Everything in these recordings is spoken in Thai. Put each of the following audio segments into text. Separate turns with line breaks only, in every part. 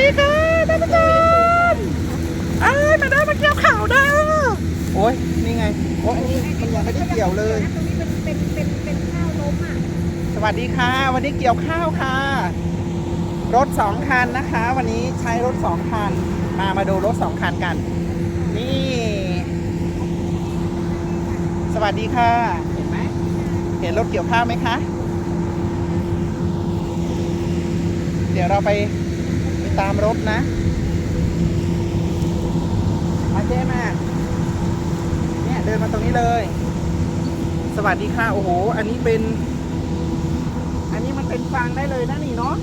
ดีค่ะท่านผู้ชมเอ้ยมาได้มาเกี่ยวข่าวเด้โอ้ยนี่ไงโอ้ยมันยังไม่ได้เกี่ยวเลย
ตรงนี้เป็นเป็นเป็นเป็นข้าวล้มอะ
สวัสดีค่ะ วันนี้เกี่ยวข้าวค่ะ รถสองคันนะคะ วันนี้ใช้รถสองคัน มามาดูรถสองคันกัน นี่ สวัสดีค่ะ เห็นไหมเห็นรถเกี่ยวข้าวไหมคะ เดี๋ยวเราไป ตามรถนะมาเจ๊มาเนี่ยเดินมาตรงนี้เลย สวัสดีค่ะโอ้โห อันนี้เป็น อันนี้มันเป็นฟางได้เลยนะนี่เนาะ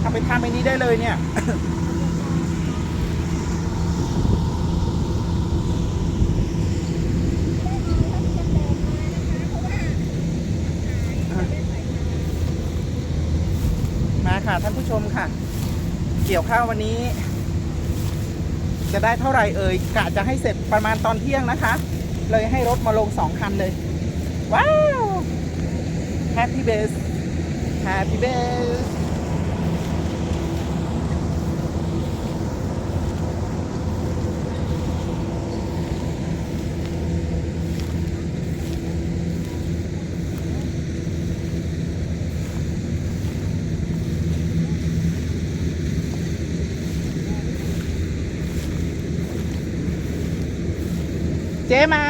เอาไปทำไอ้นี้ได้เลยเนี่ย ค่ะท่านผู้ชมค่ะ เกี่ยวข้าววันนี้ จะได้เท่าไหร่เอ่ยกะจะให้เสร็จประมาณตอนเที่ยงนะคะ เลยให้รถมาลงสองคันเลย ว้าว Happy Base Happy Base เจ๊มา